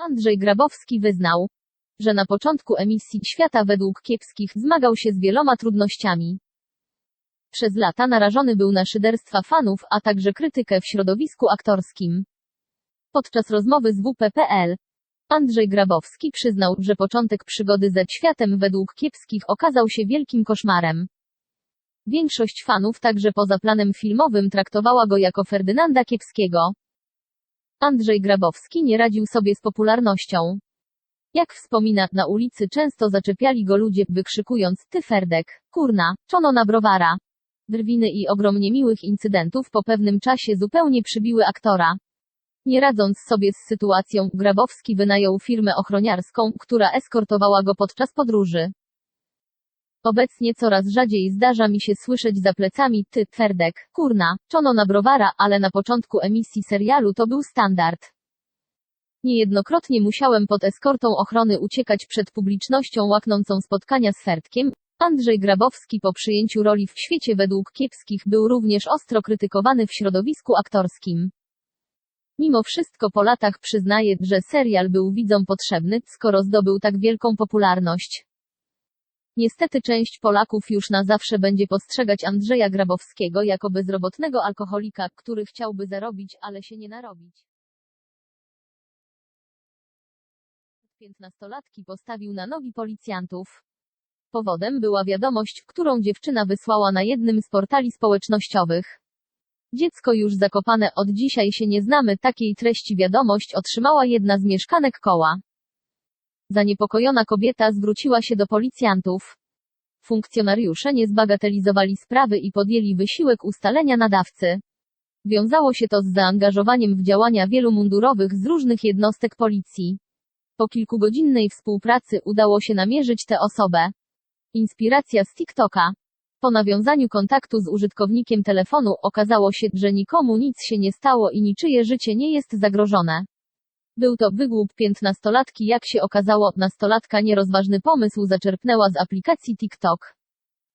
Andrzej Grabowski wyznał, że na początku emisji Świata według kiepskich zmagał się z wieloma trudnościami. Przez lata narażony był na szyderstwa fanów, a także krytykę w środowisku aktorskim. Podczas rozmowy z WP.pl Andrzej Grabowski przyznał, że początek przygody ze światem według kiepskich okazał się wielkim koszmarem. Większość fanów także poza planem filmowym traktowała go jako Ferdynanda Kiepskiego. Andrzej Grabowski nie radził sobie z popularnością. Jak wspomina, na ulicy często zaczepiali go ludzie, wykrzykując, ty Ferdek, kurna, czono na browara. Drwiny i ogrom niemiłych incydentów po pewnym czasie zupełnie przybiły aktora. Nie radząc sobie z sytuacją, Grabowski wynajął firmę ochroniarską, która eskortowała go podczas podróży. Obecnie coraz rzadziej zdarza mi się słyszeć za plecami ty, Ferdek, kurna, czono na browara, ale na początku emisji serialu to był standard. Niejednokrotnie musiałem pod eskortą ochrony uciekać przed publicznością łaknącą spotkania z Ferdkiem. Andrzej Grabowski po przyjęciu roli w świecie według kiepskich był również ostro krytykowany w środowisku aktorskim. Mimo wszystko po latach przyznaje, że serial był widzom potrzebny, skoro zdobył tak wielką popularność. Niestety część Polaków już na zawsze będzie postrzegać Andrzeja Grabowskiego jako bezrobotnego alkoholika, który chciałby zarobić, ale się nie narobić. Piętnastolatki postawił na nogi policjantów. Powodem była wiadomość, którą dziewczyna wysłała na jednym z portali społecznościowych. Dziecko już zakopane, od dzisiaj się nie znamy, takiej treści wiadomość otrzymała jedna z mieszkanek koła. Zaniepokojona kobieta zwróciła się do policjantów. Funkcjonariusze nie zbagatelizowali sprawy i podjęli wysiłek ustalenia nadawcy. Wiązało się to z zaangażowaniem w działania wielu mundurowych z różnych jednostek policji. Po kilkugodzinnej współpracy udało się namierzyć tę osobę. Inspiracja z TikToka. Po nawiązaniu kontaktu z użytkownikiem telefonu okazało się, że nikomu nic się nie stało i niczyje życie nie jest zagrożone. Był to wygłup piętnastolatki, jak się okazało, nastolatka nierozważny pomysł zaczerpnęła z aplikacji TikTok.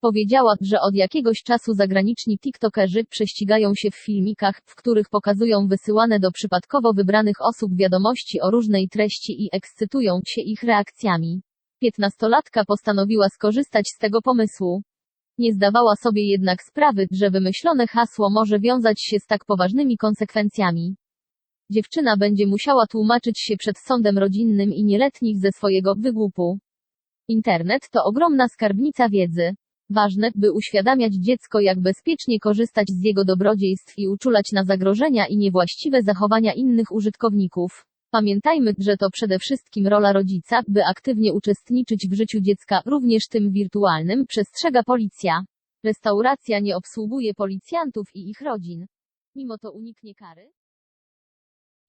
Powiedziała, że od jakiegoś czasu zagraniczni TikTokerzy prześcigają się w filmikach, w których pokazują wysyłane do przypadkowo wybranych osób wiadomości o różnej treści i ekscytują się ich reakcjami. Piętnastolatka postanowiła skorzystać z tego pomysłu. Nie zdawała sobie jednak sprawy, że wymyślone hasło może wiązać się z tak poważnymi konsekwencjami. Dziewczyna będzie musiała tłumaczyć się przed sądem rodzinnym i nieletnich ze swojego wygłupu. Internet to ogromna skarbnica wiedzy. Ważne, by uświadamiać dziecko, jak bezpiecznie korzystać z jego dobrodziejstw i uczulać na zagrożenia i niewłaściwe zachowania innych użytkowników. Pamiętajmy, że to przede wszystkim rola rodzica, by aktywnie uczestniczyć w życiu dziecka, również tym wirtualnym, przestrzega policja. Restauracja nie obsługuje policjantów i ich rodzin. Mimo to uniknie kary?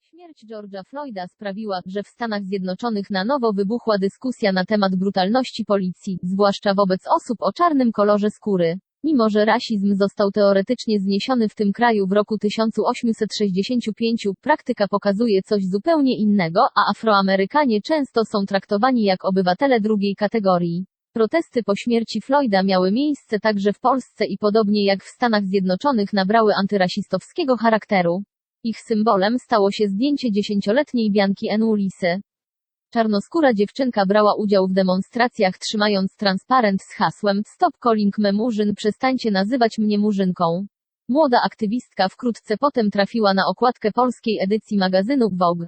Śmierć George'a Floyda sprawiła, że w Stanach Zjednoczonych na nowo wybuchła dyskusja na temat brutalności policji, zwłaszcza wobec osób o czarnym kolorze skóry. Mimo że rasizm został teoretycznie zniesiony w tym kraju w roku 1865, praktyka pokazuje coś zupełnie innego, a Afroamerykanie często są traktowani jak obywatele drugiej kategorii. Protesty po śmierci Floyda miały miejsce także w Polsce i podobnie jak w Stanach Zjednoczonych nabrały antyrasistowskiego charakteru. Ich symbolem stało się zdjęcie dziesięcioletniej Bianki Enulisy. Czarnoskóra dziewczynka brała udział w demonstracjach trzymając transparent z hasłem Stop calling me murzyn przestańcie nazywać mnie murzynką. Młoda aktywistka wkrótce potem trafiła na okładkę polskiej edycji magazynu Vogue.